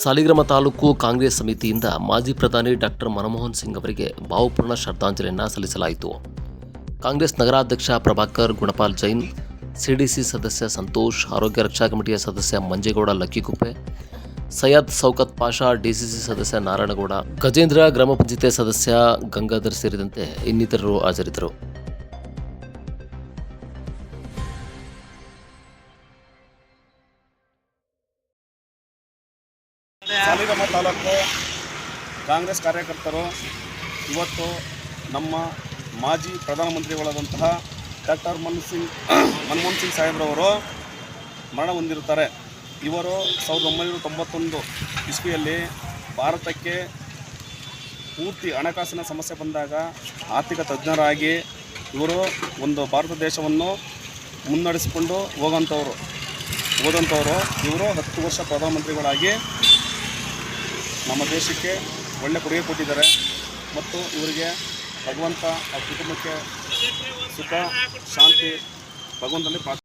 ಸಾಲಿಗ್ರಾಮ ತಾಲೂಕು ಕಾಂಗ್ರೆಸ್ ಸಮಿತಿಯಿಂದ ಮಾಜಿ ಪ್ರಧಾನಿ ಡಾಕ್ಟರ್ ಮನಮೋಹನ್ ಸಿಂಗ್ ಅವರಿಗೆ ಭಾವಪೂರ್ಣ ಶ್ರದ್ಧಾಂಜಲಿಯನ್ನು ಸಲ್ಲಿಸಲಾಯಿತು. ಕಾಂಗ್ರೆಸ್ ನಗರಾಧ್ಯಕ್ಷ ಪ್ರಭಾಕರ್ ಗುಣಪಾಲ್ ಜೈನ್ ಸಿಡಿಸಿ ಸದಸ್ಯ ಸಂತೋಷ್, ಆರೋಗ್ಯ ರಕ್ಷಾ ಕಮಿಟಿಯ ಸದಸ್ಯ ಮಂಜೇಗೌಡ ಲಕ್ಕಿಕುಪ್ಪೆ, ಸೈಯದ್ ಸೌಕತ್ ಪಾಷಾ ಡಿಸಿಸಿ ಸದಸ್ಯ ನಾರಾಯಣಗೌಡ, ಗಜೇಂದ್ರ ಗ್ರಾಮ ಪಂಚಾಯತ್ ಸದಸ್ಯ ಗಂಗಾಧರ್ ಸೇರಿದಂತೆ ಇನ್ನಿತರರು ಹಾಜರಿದ್ದರು. ಸಾಲಿಗ್ರಾಮ ತಾಲೂಕು ಕಾಂಗ್ರೆಸ್ ಕಾರ್ಯಕರ್ತರು, ಇವತ್ತು ನಮ್ಮ ಮಾಜಿ ಪ್ರಧಾನಮಂತ್ರಿಗಳಾದಂತಹ ಡಾಕ್ಟರ್ ಮನ್ ಸಿಂಗ್, ಮನಮೋಹನ್ ಸಿಂಗ್ ಸಾಹೇಬ್ರವರು ಮರಣ ಹೊಂದಿರುತ್ತಾರೆ. ಇವರು ಸಾವಿರದ ಒಂಬೈನೂರ ತೊಂಬತ್ತೊಂದು ಇಸ್ವಿಯಲ್ಲಿ ಭಾರತಕ್ಕೆ ಪೂರ್ತಿ ಹಣಕಾಸಿನ ಸಮಸ್ಯೆ ಬಂದಾಗ ಆರ್ಥಿಕ ತಜ್ಞರಾಗಿ ಇವರು ಒಂದು ಭಾರತ ದೇಶವನ್ನು ಮುನ್ನಡೆಸಿಕೊಂಡು ಹೋಗೋಂಥವ್ರು ಹೋದಂಥವ್ರು ಇವರು ಹತ್ತು ವರ್ಷ ಪ್ರಧಾನಮಂತ್ರಿಗಳಾಗಿ ನಮ್ಮ ದೇಶಕ್ಕೆ ಒಳ್ಳೆ ಕೊಡುಗೆ ಕೊಟ್ಟಿದ್ದಾರೆ. ಮತ್ತು ಇವರಿಗೆ ಭಗವಂತ ಆ ಕುಟುಂಬಕ್ಕೆ ಸುಖ ಶಾಂತಿ ಭಗವಂತನಲ್ಲಿ ಪ್ರಾರ್ಥನೆ